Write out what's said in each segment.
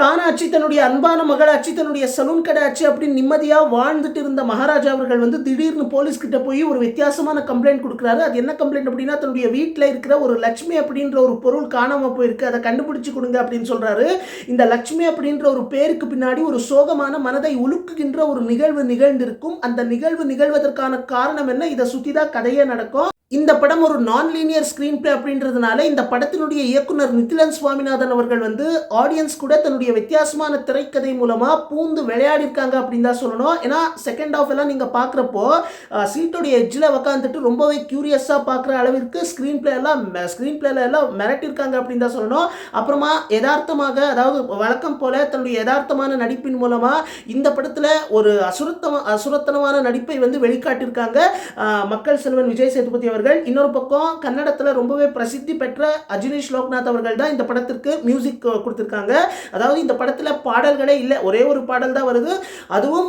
தானாச்சு தன்னுடைய அன்பான மகளாச்சு தன்னுடைய சலூன் கடை ஆச்சு அப்படின்னு நிம்மதியாக வாழ்ந்துட்டு இருந்த மகாராஜா அவர்கள் வந்து திடீர்னு போலீஸ்கிட்ட போய் ஒரு வித்தியாசமான கம்ப்ளைண்ட் கொடுக்குறாரு. அது என்ன கம்ப்ளைண்ட் அப்படின்னா தன்னுடைய வீட்டில் இருக்கிற ஒரு லட்சுமி அப்படின்ற ஒரு பொருள் காணாமல் போயிருக்கு. அதை கண்டுபிடிச்சு கொடுங்க அப்படின்னு சொல்கிறாரு இந்த லட்சுமி அப்படின்ற ஒரு பேருக்கு பின்னாடி ஒரு சோகமான மனதை உலுக்குகின்ற ஒரு நிகழ்வு நிகழ்ந்திருக்கும். அந்த நிகழ்வு நிகழ்வதற்கான காரணம் என்ன? இதை சுற்றி தான் கதையே நடக்கும். இந்த படம் ஒரு நான் லீனியர் ஸ்க்ரீன் பிளே அப்படின்றதுனால இந்த படத்தினுடைய இயக்குனர் நித்திலன் சுவாமிநாதன் அவர்கள் வந்து ஆடியன்ஸ் கூட தன்னுடைய வித்தியாசமான திரைக்கதை மூலமாக பூந்து விளையாடிருக்காங்க அப்படின்னு தான் சொல்லணும். ஏன்னா செகண்ட் ஆஃப் எல்லாம் நீங்கள் பார்க்குறப்போ சீட்டோடைய எட்ஜில் உக்காந்துட்டு ரொம்பவே க்யூரியஸாக பார்க்குற அளவிற்கு ஸ்க்ரீன் பிளே எல்லாம் ஸ்க்ரீன் பிளேல எல்லாம் மிரட்டிருக்காங்க அப்படின்னு தான் சொல்லணும். அப்புறமா யதார்த்தமாக அதாவது வழக்கம் போல தன்னுடைய யதார்த்தமான நடிப்பின் மூலமாக இந்த படத்தில் ஒரு அசுரத்தம அசுரத்தனமான நடிப்பை வந்து வெளிக்காட்டியிருக்காங்க. மக்கள் செல்வன் விஜய் சேதுபதி அவர்கள். இன்னொரு பக்கம் கன்னடத்தில் ரொம்பவே பிரசித்தி பெற்ற அஜினேஷ் லோக்நாத் அவர்கள் தான் இந்த படத்திற்கு மியூசிக் கொடுத்துருக்காங்க. அதாவது இந்த படத்தில் பாடல்களே இல்லை. ஒரே ஒரு பாடல் தான் வருது. அதுவும்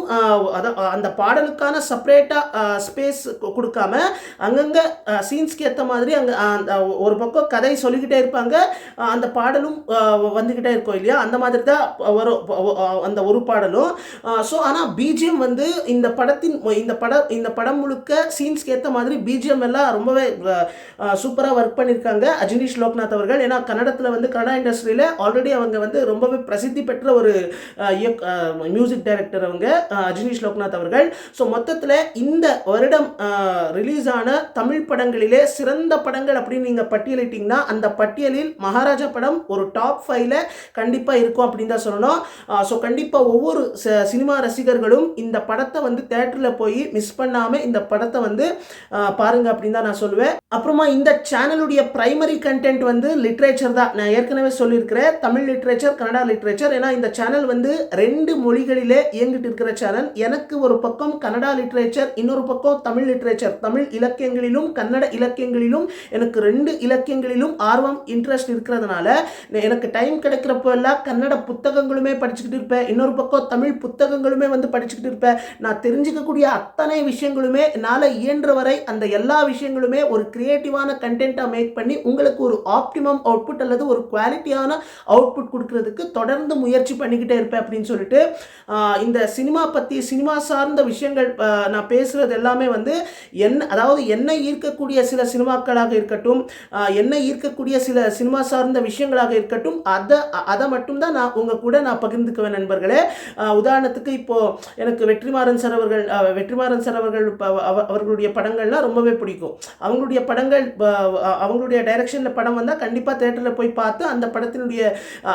அந்த பாடலுக்கான செப்பரேட்டாக ஸ்பேஸ் கொடுக்காம அங்கங்கே சீன்ஸ்க்கு ஏற்ற மாதிரி அங்கே அந்த ஒரு பக்கம் கதை சொல்லிக்கிட்டே இருப்பாங்க. அந்த பாடலும் வந்துக்கிட்டே இருக்கும் இல்லையா? அந்த மாதிரி தான் வரும் அந்த ஒரு பாடலும். ஸோ ஆனால் பிஜிஎம் வந்து இந்த படத்தின் இந்த படம் இந்த படம் முழுக்க சீன்ஸ்க்கு ஏற்ற மாதிரி பிஜிஎம் எல்லாம் ரொம்பவே சூப்பராக ஒர்க் பண்ணியிருக்காங்க அஜினீஷ் லோக்நாத் அவர்கள். ஏன்னா கன்னடத்தில் வந்து கன்னடா இண்டஸ்ட்ரியில் ஆல்ரெடி அவங்க வந்து ரொம்பவே பிரசித்தி பெற்ற ஒரு மியூசிக் டைரக்டர் அவங்க அஹ், அஜினீஷ் லோக்நாத் அவர்கள். ஸோ மொத்தத்தில் இந்த வருடம் ரிலீஸ் ஆன தமிழ் படங்களிலே சிறந்த படங்கள் அப்படின்னு நீங்கள் பட்டியலிட்டிங்கன்னா அந்த பட்டியலில் மகாராஜா படம் ஒரு டாப் ஃபைவ்ல கண்டிப்பாக இருக்கும் அப்படின்னு தான் சொல்லணும். ஸோ கண்டிப்பாக ஒவ்வொரு ச- சினிமா ரசிகர்களும் இந்த படத்தை வந்து தேட்டரில் போய் மிஸ் பண்ணாமல் இந்த படத்தை வந்து பாருங்கள் பாருங்க அப்படின்னு தான் நான் சொல்லுவேன். அப்புறமா இந்த சேனலுடைய பிரைமரி கண்டென்ட் வந்து லிட்ரேச்சர் தான். நான் ஏற்கனவே சொல்லியிருக்கிறேன். தமிழ் லிட்ரேச்சர் கனடா லிட்ரேச்சர் ஏன்னா இந்த சேனல் வந்து ரெண்டு மொழிகளிலே இயங்கிட்டு இருக்கிற சேனல் எனக்கு ஒரு பக்கம் கன்னடா லிட்ரேச்சர் இன்னொரு பக்கம் தமிழ் லிட்ரேச்சர் தமிழ் இலக்கியங்களிலும் கன்னட இலக்கியங்களிலும் எனக்கு ரெண்டு இலக்கியங்களிலும் ஆர்வம் இன்ட்ரெஸ்ட் இருக்கிறதுனால எனக்கு டைம் கிடைக்கிறப்போ எல்லாம் கன்னட புத்தகங்களுமே படிச்சுக்கிட்டு இருப்பேன். இன்னொரு பக்கம் தமிழ் புத்தகங்களுமே வந்து படிச்சுக்கிட்டு இருப்பேன். நான் தெரிஞ்சுக்கக்கூடிய அத்தனை விஷயங்களுமே என்னால் இயன்ற வரை அந்த எல்லா விஷயங்களும் ஒரு கிரியேட்டிவான கண்டென்ட்டாக மேக் பண்ணி உங்களுக்கு ஒரு ஆப்டிமம் அவுட்புட் அல்லது ஒரு குவாலிட்டியான அவுட்புட் கொடுக்கறதுக்கு தொடர்ந்து முயற்சி பண்ணிக்கிட்டே இருப்பேன் அப்படின்னு சொல்லிட்டு இந்த சினிமா பற்றி சினிமா சார்ந்த விஷயங்கள் நான் பேசுகிறது எல்லாமே வந்து என்ன அதாவது என்னை ஈர்க்கக்கூடிய சில சினிமாக்களாக இருக்கட்டும் என்னை ஈர்க்கக்கூடிய சில சினிமா சார்ந்த விஷயங்களாக இருக்கட்டும் அதை அதை மட்டும்தான் நான் உங்கள் கூட நான் பகிர்ந்துக்குவேன் நண்பர்களே. உதாரணத்துக்கு இப்போது எனக்கு வெற்றிமாறன் சார் அவர்கள் வெற்றிமாறன் சார் அவர்கள் அவர்களுடைய படங்கள்லாம் ரொம்பவே பிடிக்கும். அவங்களுடைய படங்கள் அவங்களுடைய டைரக்ஷனில் படம் வந்தால் கண்டிப்பாக தேட்டரில் போய் பார்த்து அந்த படத்தினுடைய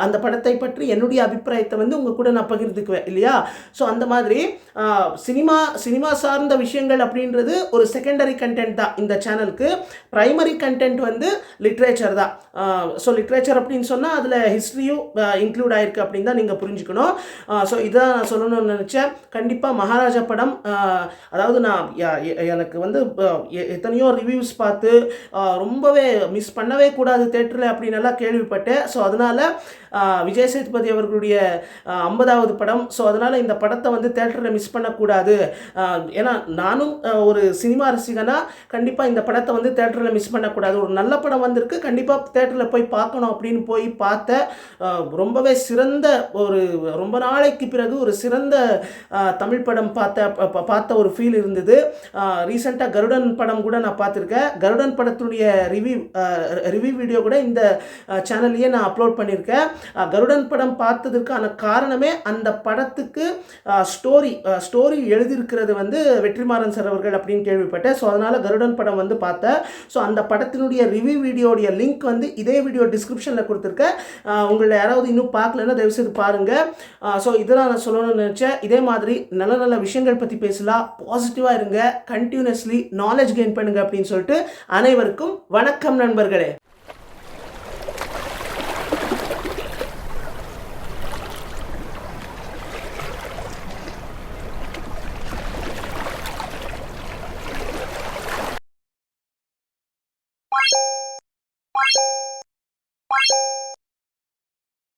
அந்த படத்தை பற்றி என்னுடைய அபிப்பிராயத்தை வந்து உங்கள் கூட நான் பகிர்ந்துக்குவேன் இல்லையா? ஸோ அந்த மாதிரி சினிமா சினிமா சார்ந்த விஷயங்கள் அப்படின்றது ஒரு செகண்டரி கண்டென்ட் தான் இந்த சேனலுக்கு ப்ரைமரி கண்டென்ட் வந்து லிட்ரேச்சர் தான். ஸோ லிட்ரேச்சர் அப்படின்னு சொன்னால் அதில் ஹிஸ்ட்ரியும் இன்க்ளூட் ஆயிருக்கு அப்படின்னு தான் நீங்கள் புரிஞ்சுக்கணும். ஸோ இதான் நான் சொல்லணும்னு நினச்சேன். கண்டிப்பாக மகாராஜா படம் அதாவது நான் எனக்கு வந்து எத்தனையோ ரிவ்யூஸ் பார்த்து ரொம்பவே மிஸ் பண்ணவே கூடாது தேட்டரில் அப்படின்னு எல்லாம் கேள்விப்பட்டேன் ஸோ அதனால் விஜய் சேதுபதி அவர்களுடைய ஐம்பதாவது படம் ஸோ அதனால் இந்த படத்தை வந்து தேட்டரில் மிஸ் பண்ணக்கூடாது. ஏன்னா நானும் ஒரு சினிமா ரசிகனா கண்டிப்பாக இந்த படத்தை வந்து தேட்டரில் மிஸ் பண்ணக்கூடாது. ஒரு நல்ல படம் வந்திருக்கு கண்டிப்பாக தேட்டரில் போய் பார்க்கணும் அப்படின்னு போய் பார்த்த ரொம்பவே சிறந்த ஒரு ரொம்ப நாளைக்கு பிறகு ஒரு சிறந்த தமிழ் படம் பார்த்த பார்த்த ஒரு ஃபீல் இருந்தது. ரீசெண்டாக கருடன் படம் கூட நான் பார்த்துருக்கேன் கருடன் படத்துடைய ரிவ்யூ ரிவ்யூ வீடியோ கூட இந்த சேனல்லையே நான் அப்லோட் பண்ணியிருக்கேன். கருடன் படம் பார்த்ததுக்கான காரணமே அந்த படத்துக்கு ஸ்டோரி ஸ்டோரி எழுதியிருக்கிறது வந்து வெற்றிமாறன் சார் அவர்கள் அப்படின்னு கேள்விப்பட்டேன். ஸோ அதனால் கருடன் படம் வந்து பார்த்தேன். ஸோ அந்த படத்தினுடைய ரிவ்யூ வீடியோடைய லிங்க் வந்து இதே வீடியோ டிஸ்கிரிப்ஷனில் கொடுத்துருக்கேன். உங்களை யாராவது இன்னும் பார்க்கலன்னா தயவுசெய்து பாருங்கள் ஸோ இதெல்லாம் நான் சொல்லணும்னு நினச்சேன். இதே மாதிரி நல்ல நல்ல விஷயங்கள் பற்றி பேசலாம். பாசிட்டிவாக இருங்க. கண்டினியூஸ்லி நாலேஜ் கெயின் பண்ணுங்கள் அப்படின்னு அப்படின்னு சொல்லிட்டு அனைவருக்கும் வணக்கம் நண்பர்களே.